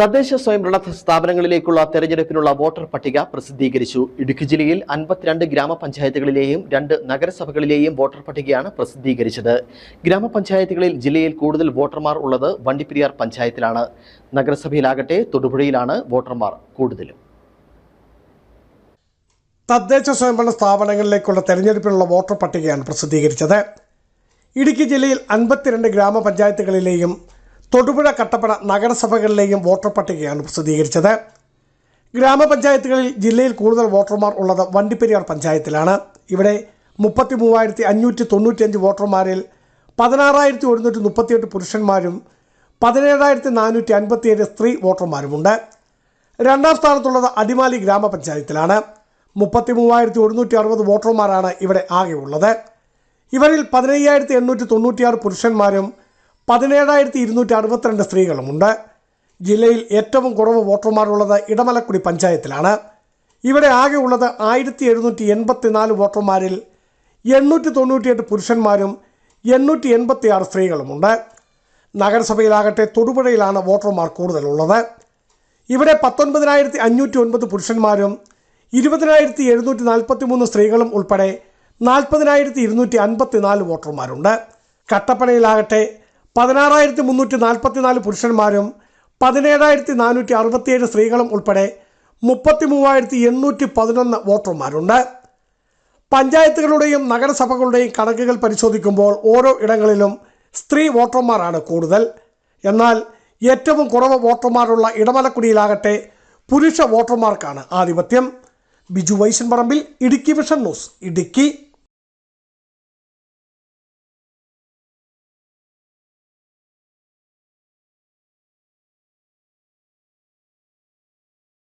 തദ്ദേശ സ്വയംഭരണ സ്ഥാപനങ്ങളിലേക്കുള്ള തെരഞ്ഞെടുപ്പിനുള്ള വോട്ടർ പട്ടിക പ്രസിദ്ധീകരിച്ചു. ഇടുക്കി ജില്ലയിൽ അൻപത്തിരണ്ട് ഗ്രാമപഞ്ചായത്തുകളിലെയും രണ്ട് നഗരസഭകളിലെയും വോട്ടർ പട്ടികയാണ് പ്രസിദ്ധീകരിച്ചത്. ഗ്രാമപഞ്ചായത്തുകളിൽ ജില്ലയിൽ കൂടുതൽ വോട്ടർമാർ ഉള്ളത് വണ്ടിപ്പെരിയാർ പഞ്ചായത്തിലാണ്. നഗരസഭയിലാകട്ടെ തൊടുപുഴയിലാണ് വോട്ടർമാർ കൂടുതലും. തദ്ദേശ സ്വയംഭരണ സ്ഥാപനങ്ങളിലേക്കുള്ള തെരഞ്ഞെടുപ്പിനുള്ള വോട്ടർ പട്ടികയാണ് പ്രസിദ്ധീകരിച്ചത്. ഇടുക്കി ജില്ലയിൽ അൻപത്തിരണ്ട് ഗ്രാമപഞ്ചായത്തുകളിലെയും തൊടുപുഴ കട്ടപ്പന നഗരസഭകളിലെയും വോട്ടർ പട്ടികയാണ് പ്രസിദ്ധീകരിച്ചത്. ഗ്രാമപഞ്ചായത്തുകളിൽ ജില്ലയിൽ കൂടുതൽ വോട്ടർമാർ ഉള്ളത് വണ്ടിപ്പെരിയാർ പഞ്ചായത്തിലാണ്. ഇവിടെ മുപ്പത്തി മൂവായിരത്തി അഞ്ഞൂറ്റി തൊണ്ണൂറ്റിയഞ്ച് വോട്ടർമാരിൽ പതിനാറായിരത്തി ഒരുന്നൂറ്റി മുപ്പത്തിയെട്ട് പുരുഷന്മാരും പതിനേഴായിരത്തി നാനൂറ്റി അൻപത്തിയേഴ് സ്ത്രീ വോട്ടർമാരുമുണ്ട്. രണ്ടാം സ്ഥാനത്തുള്ളത് അടിമാലി ഗ്രാമപഞ്ചായത്തിലാണ്. മുപ്പത്തി മൂവായിരത്തി ഒരുന്നൂറ്റി അറുപത് വോട്ടർമാരാണ് ഇവിടെ ആകെയുള്ളത്. ഇവരിൽ പതിനയ്യായിരത്തി എണ്ണൂറ്റി തൊണ്ണൂറ്റിയാറ് പുരുഷന്മാരും പതിനേഴായിരത്തി ഇരുന്നൂറ്റി അറുപത്തിരണ്ട് സ്ത്രീകളുമുണ്ട്. ജില്ലയിൽ ഏറ്റവും കുറവ് വോട്ടർമാരുള്ളത് ഇടമലക്കുടി പഞ്ചായത്തിലാണ്. ഇവിടെ ആകെ ഉള്ളത് ആയിരത്തി എഴുന്നൂറ്റി എൺപത്തിനാല് വോട്ടർമാരിൽ എണ്ണൂറ്റി തൊണ്ണൂറ്റിയെട്ട് പുരുഷന്മാരും എണ്ണൂറ്റി എൺപത്തി ആറ് സ്ത്രീകളുമുണ്ട്. നഗരസഭയിലാകട്ടെ തൊടുപുഴയിലാണ് വോട്ടർമാർ കൂടുതലുള്ളത്. ഇവിടെ പത്തൊൻപതിനായിരത്തി അഞ്ഞൂറ്റി ഒൻപത് പുരുഷന്മാരും ഇരുപതിനായിരത്തി എഴുന്നൂറ്റി നാൽപ്പത്തി മൂന്ന് സ്ത്രീകളും ഉൾപ്പെടെ നാൽപ്പതിനായിരത്തി ഇരുന്നൂറ്റി അൻപത്തി നാല് വോട്ടർമാരുണ്ട്. കട്ടപ്പനയിലാകട്ടെ പതിനാറായിരത്തി മുന്നൂറ്റി നാൽപ്പത്തിനാല് പുരുഷന്മാരും പതിനേഴായിരത്തി നാനൂറ്റി അറുപത്തിയേഴ് സ്ത്രീകളും ഉൾപ്പെടെ മുപ്പത്തി മൂവായിരത്തി എണ്ണൂറ്റി പതിനൊന്ന് വോട്ടർമാരുണ്ട്. പഞ്ചായത്തുകളുടെയും നഗരസഭകളുടെയും കണക്കുകൾ പരിശോധിക്കുമ്പോൾ ഓരോ ഇടങ്ങളിലും സ്ത്രീ വോട്ടർമാരാണ് കൂടുതൽ. എന്നാൽ ഏറ്റവും കുറവ് വോട്ടർമാരുള്ള ഇടമലക്കുടിയിലാകട്ടെ പുരുഷ വോട്ടർമാർക്കാണ് ആധിപത്യം. Biju Vaishan Parambil Idukki vision news Idukki.